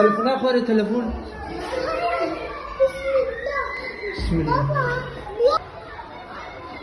Telefona koy telefon. Bismillah.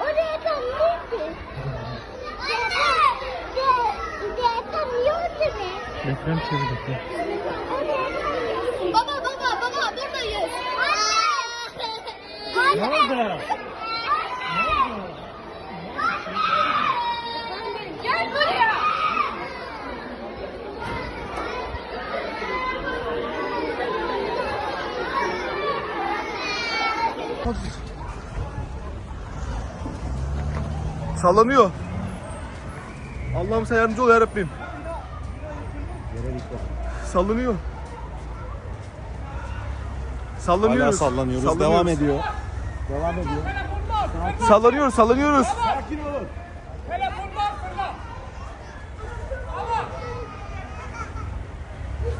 Oraya tam neydi? Deprem yoktu mu? Deprem çevirdik. Baba baba baba buradayız. Ne oldu? Sallanıyor. Allah'ım sen yardımcı ol yarabbim. Sallanıyor. Sallanıyoruz. Hala sallanıyoruz. Sallanıyoruz. Devam ediyor. Devam ediyor. Sallanıyoruz, sallanıyoruz.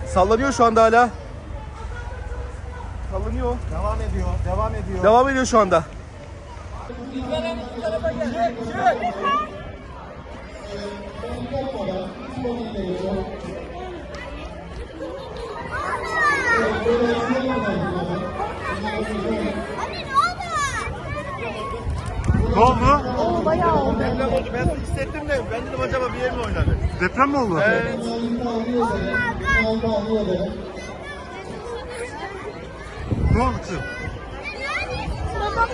Sallanıyor şu anda hala. Sallanıyor. Devam ediyor. Devam ediyor. Devam ediyor şu anda. Ne oldu? Oldu? Bayağı oldu. Deprem oldu. Ben hissettim de ben dedim acaba bir yer mi oynadı? Deprem mi oldu? Evet. Ne oldu kızım? Babam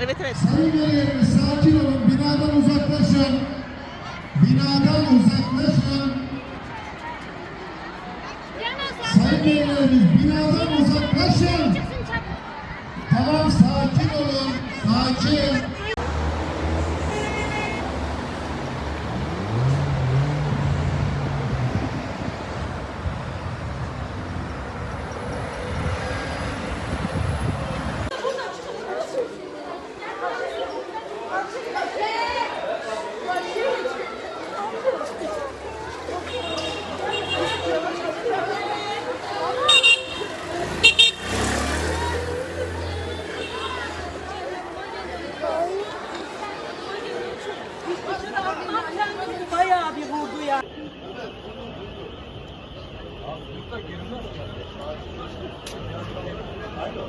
Evet evet. Sayın velilerimiz sakin olun. Binadan uzaklaşın. Binadan uzaklaşın. Sayın velilerimiz binadan uzaklaşın. Çok